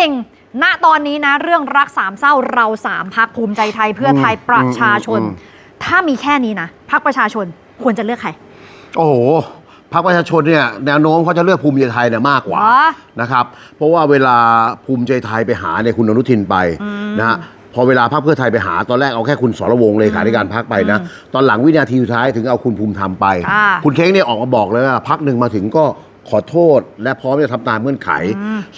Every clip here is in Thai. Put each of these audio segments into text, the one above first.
ติ่ง ณตอนนี้นะเรื่องรักสามเศร้าเราสามพักภูมิใจไทยเพื่อไทยอืมประชาชนอืมถ้ามีแค่นี้นะพักประชาชนควรจะเลือกใคร โอ้โหพรรคประชาชนเนี่ยแนวโน้มเขาจะเลือกภูมิใจไทยเนี่ยมากกว่าเหรอนะครับ เพราะว่าเวลาภูมิใจไทยไปหาเนี่ยคุณอนุทินไปนะฮะพอเวลาพรรคเพื่อไทยไปหาตอนแรกเอาแค่คุณสรวงศ์เลขาธิการพรรคไปนะ ตอนหลังวินาทีสุดท้ายถึงเอาคุณภูมิธรรมไปอ่าคุณเค้งเนี่ยออกมาบอกเลยว่าพรรคหนึ่งมาถึงก็ ขอโทษและพร้อมจะทำตามเงื่อนไข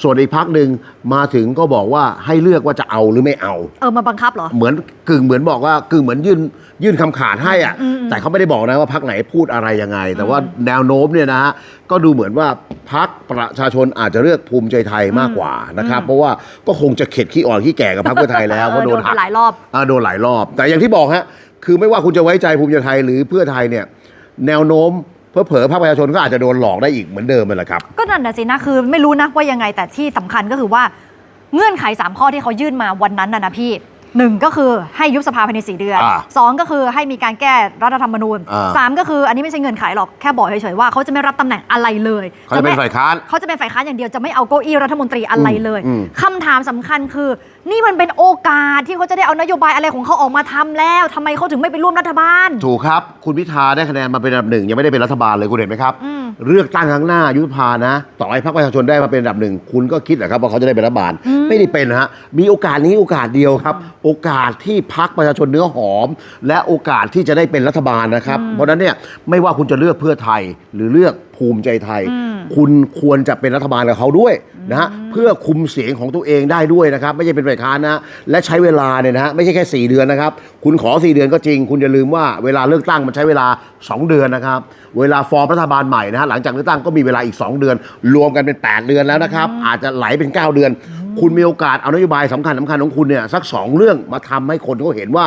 ส่วนอีกพรรคหนึ่งมาถึงก็บอกว่าให้เลือกว่าจะเอาหรือไม่เอา เออมาบังคับเหรอ เหมือนกึ่งเหมือนบอกว่ากึ่งเหมือนยื่นยื่นคำขาดให้อะอืมอืมแต่เขาไม่ได้บอกนะว่าพักไหนพูดอะไรยังไง แต่ว่าแนวโน้มเนี่ยนะฮะก็ดูเหมือนว่าพักประชาชนอาจจะเลือกภูมิใจไทยมากกว่านะครับ เพราะว่าก็คงจะเข็ดขี้อ่อนขี้แก่กับพักเพื่อไทยแล้วเพราะโดนเออหักหลายรอบ อ่าโดนหลายรอบ แต่อย่างที่บอกฮะ คือไม่ว่าคุณจะไว้ใจภูมิใจไทยหรือเพื่อไทยเนี่ย แนวโน้ม เพื่อเผลอๆพรรคประชาชนก็อาจจะโดนหลอกได้อีกเหมือนเดิมเลยแหละครับ ก็นั่นนะสินะคือไม่รู้นะว่ายังไงแต่ที่สำคัญก็คือว่าเงื่อนไข 3 ข้อที่เขายื่นมาวันนั้นน่ะนะพี่หนึ่งก็คือให้ยุบสภาภายในสี่เดือนอ่าสองก็คือให้มีการแก้รัฐธรรมนูญอ่า สามก็คืออันนี้ไม่ใช่เงื่อนไขหรอกแค่บอกเฉยๆว่าเขาจะไม่รับตำแหน่งอะไรเลยเขาจะเป็นไม่ ฝ่ายค้าน เขาจะเป็นฝ่ายค้านอย่างเดียวจะไม่เอาเก้าอี้รัฐมนตรีอะไรเลยอืมคำ ถามสำคัญคือ นี่มันเป็นโอกาสที่เขาจะได้เอานโยบายอะไรของเขาออกมาทำแล้วทำไมเขาถึงไม่ไปร่วมรัฐบาล ถูกครับ คุณพิธาได้คะแนนมาเป็นอันดับหนึ่งยังไม่ได้เป็นรัฐบาลเลยคุณเห็นไหมครับ อืมเลือกตั้งครั้งหน้ายุบสภานะ ต่อให้พรรคประชาชนได้มาเป็นอันดับหนึ่งคุณก็คิดเหรอครับว่าเขาจะได้เป็นรัฐบาล ไม่ได้เป็นนะฮะมีโอกาสนี้โอกาสเดียวครับ โอกาสที่พรรคประชาชนเนื้อหอม และโอกาสที่จะได้เป็นรัฐบาลนะครับ เพราะฉะนั้นเนี่ยไม่ว่าคุณจะเลือกเพื่อไทยหรือเลือกภูมิใจไทย คุณควรจะเป็นรัฐบาลกับเขาด้วยนะฮะเพื่อคุมเสียงของตัวเองได้ด้วยนะครับ ไม่ใช่เป็นฝ่ายค้านนะและใช้เวลาเนี่ยนะฮะไม่ใช่แค่ 4 เดือนนะครับ คุณขอ 4 เดือนก็จริง คุณอย่าลืมว่าเวลาเลือกตั้งมันใช้เวลา 2 เดือนนะครับ เวลาฟอร์มรัฐบาลใหม่นะฮะหลังจากเลือกตั้งก็มีเวลาอีก 2 เดือน รวมกันเป็น 8 เดือนแล้วนะครับ อาจจะไหลเป็น 9 เดือน คุณมีโอกาสเอานโยบายสำคัญสำคัญของคุณเนี่ยสัก2เรื่องมาทำให้คนเขาเห็นว่า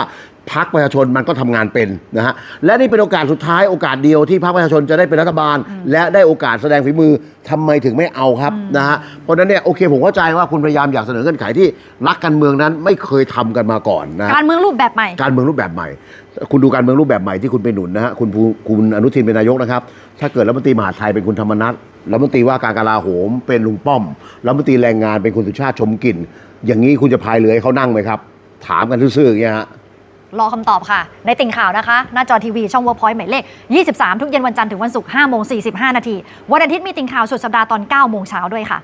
พรรคประชาชนมันก็ทำงานเป็นนะฮะและนี่เป็นโอกาสสุดท้ายโอกาสเดียวที่พรรคประชาชนจะได้เป็นรัฐบาล และได้โอกาสแสดงฝีมือทำไมถึงไม่เอาครับนะฮะเพราะฉะนั้นเนี่ยโอเคผมเข้าใจว่าคุณพยายามอยากเสนอเงื่อนไขที่นักการเมืองนั้นไม่เคยทำกันมาก่อนนะฮะ การเมืองรูปแบบใหม่ การเมืองรูปแบบใหม่ คุณดูการเมืองรูปแบบใหม่ที่คุณไปหนุนนะฮะ คุณภูคุณอนุทินเป็นนายกนะครับ ถ้าเกิดรัฐมนตรีมหาดไทยเป็นคุณธรรมนัฐ รัฐมนตรีว่าการกลาโหมเป็นลุงป้อมรัฐมนตรีแรงงานเป็นคุณสุชาติชมกลิ่น อย่างนี้คุณจะพายเรือให้เขานั่งไหมครับ ถามกันซื่อๆอย่างเงี้ยฮะ รอคำตอบค่ะ ในติ่งข่าวนะคะ หน้าจอทีวีช่อง Workpoint หมายเลข 23 ทุกเย็นวันจันทร์ถึงวันศุกร์5โมง45 นาที วันอาทิตย์มีติ่งข่าวสุดสัปดาห์ตอน 9 โมงเช้าด้วยค่ะ